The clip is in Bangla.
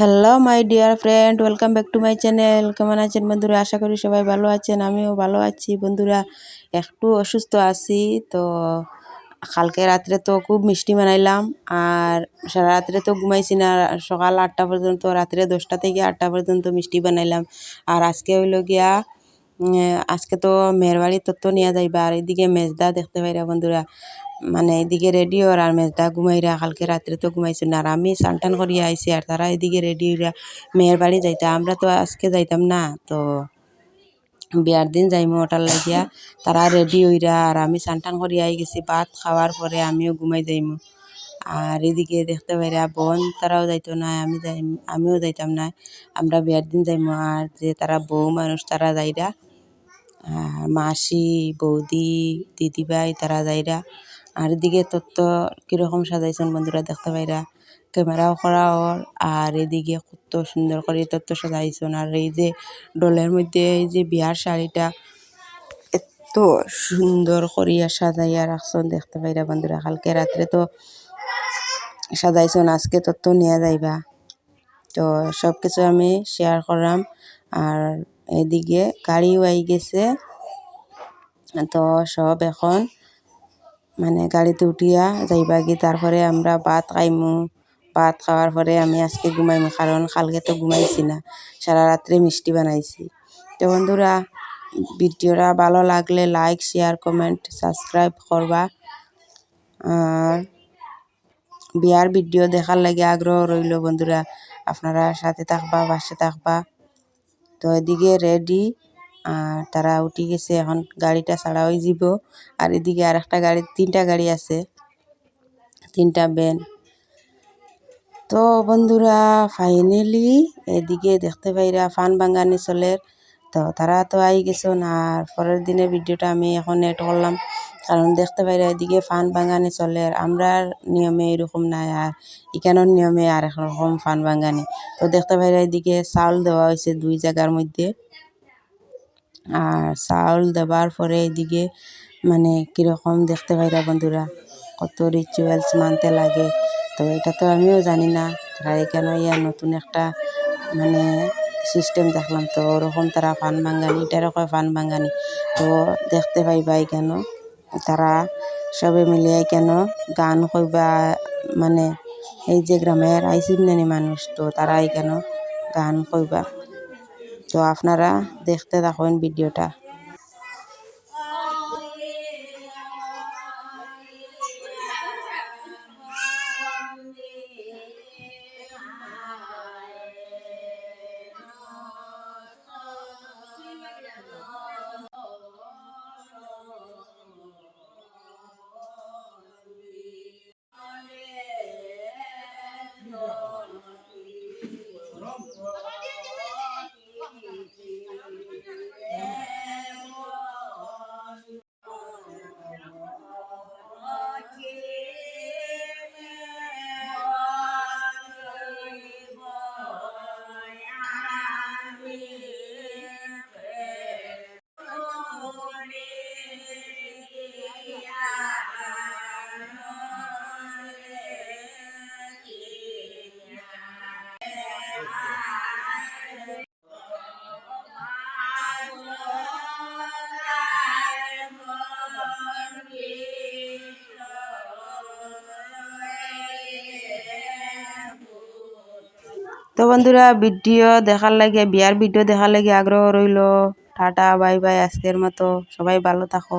Hello my dear friend welcome back to my channel কেমন আছেন বন্ধুরা? আশা করি সবাই ভালো আছেন, আমিও ভালো আছি। বন্ধুরা, একটু অসুস্থ আছি, তো কালকে রাত্রে তো খুব মিষ্টি বানাইলাম, আর সারা রাত্রে তো ঘুমাইছি না। সকাল আটটা পর্যন্ত, রাত্রে দশটা থেকে আটটা পর্যন্ত মিষ্টি বানাইলাম। আর আজকে হইল গিয়া আজকে তো মেয়ের বাড়ির তত্ত্ব নিয়ে যাইবা, আর এদিকে মেজদা দেখতে পাইরা বন্ধুরা মানে এদিকে রেডি ওর আর মেজদা ঘুমাইরা, কালকে রাত্রে তো ঘুমাইছে না। আর আমি সানটান করিয়া আইছি, আর তারা এদিকে রেডি হইরা মেয়ের বাড়ি যাইতা, আমরা তো আজকে যাইতাম না, তো বিয়ার দিন যাইমু ওটার লাগিয়া। তারা রেডি হইরা, আর আমি সানটান করিয়া আই গেছি, ভাত খাওয়ার পরে আমিও ঘুমাই যাইমু। আর এদিকে দেখতে পাইরা বোন তারাও যাইতো না, আমি যাই আমিও যাইতাম না, আমরা বিয়ার দিন যাইমু। আর যে তারা বউ মানুষ, তারা যাইরা আর মাসি, বৌদি, দিদিভাই, তারা যাইরা। আর এদিকে তত্ত্ব কীরকম সাজাইছেন বন্ধুরা দেখতে পাইরা। ক্যামেরাও করা ওর আর এদিকে কত সুন্দর করে তত্ত্ব সাজাইছেন। আর এই যে ডলের মধ্যে এই যে বিয়ার শাড়িটা এত সুন্দর করিয়া সাজাইয়া রাখছেন দেখতে পাইরা বন্ধুরা। কালকে রাত্রে তো সাজাইছেন, আজকে তত্ত্ব নিয়ে যাইবা। তো সব কিছু আমি শেয়ার করলাম আর এদিকে গাড়িও আই গেছে। তো সব এখন মানে গাড়িতে উঠিয়া যাইবা গিয়ে তারপরে আমরা ভাত খাইমু। ভাত খাওয়ার পরে আমি আজকে ঘুমাইমু, কারণ কালকে তো ঘুমাইছি না, সারা রাত্রে মিষ্টি বানাইছি। তো বন্ধুরা, ভিডিওটা ভালো লাগলে লাইক শেয়ার কমেন্ট সাবস্ক্রাইব করবা। আর বিয়ার ভিডিও দেখার লাগে আগ্রহ রইল বন্ধুরা, আপনারা সাথে থাকবা, পাশে থাকবা। তো এদিকে রেডি আর তারা উঠি গেছে। এখন গাড়িটা ছাড়া হয়ে যাব আর এদিকে আর একটা গাড়ি, তিনটা গাড়ি আছে। তিনটা ব্যান তো বন্ধুরা ফাইনালি এদিকে দেখতে পাইরা ফান বাঙ্গানি চলের তো তারা তো আই গেছেন আর পরের দিনের ভিডিওটা আমি এখন এড করলাম। কারণ দেখতে পাইরা এদিকে ফান বাঙ্গানি চলে আর আমরা নিয়মে এরকম নাই আর এখানের নিয়মে আর রকম ফান বাঙ্গানি তো দেখতে পাইরা এদিকে চাউল দেওয়া হয়েছে দুই জায়গার মধ্যে। আর চাউল দেওয়ার পরে এদিকে মানে কীরকম দেখতে পাইরা বন্ধুরা, কত রিচুয়ালস মানতে লাগে। তো এটা তো আমিও জানি না, তারা এখানে ইয়া নতুন একটা মানে সিস্টেম দেখলাম। তো ওরকম তারা ফান বাঙ্গানি এটারও কয় ফান বাঙ্গানি তো দেখতে পাইবা কেন তারা সবে মিলিয়ে কেন গান কইবা মানে এই যে গ্রামের আইসিনানি মানুষ, তো তারাই কেন গান কইবা। তো আপনারা দেখতে থাকুন ভিডিওটা। তো বন্ধুরা, ভিডিও দেখার লাগে, বিয়ার ভিডিও দেখার লাগে আগ্রহ রইল। টাটা, বাই বাই, আজকের মতো। সবাই ভালো থাকো।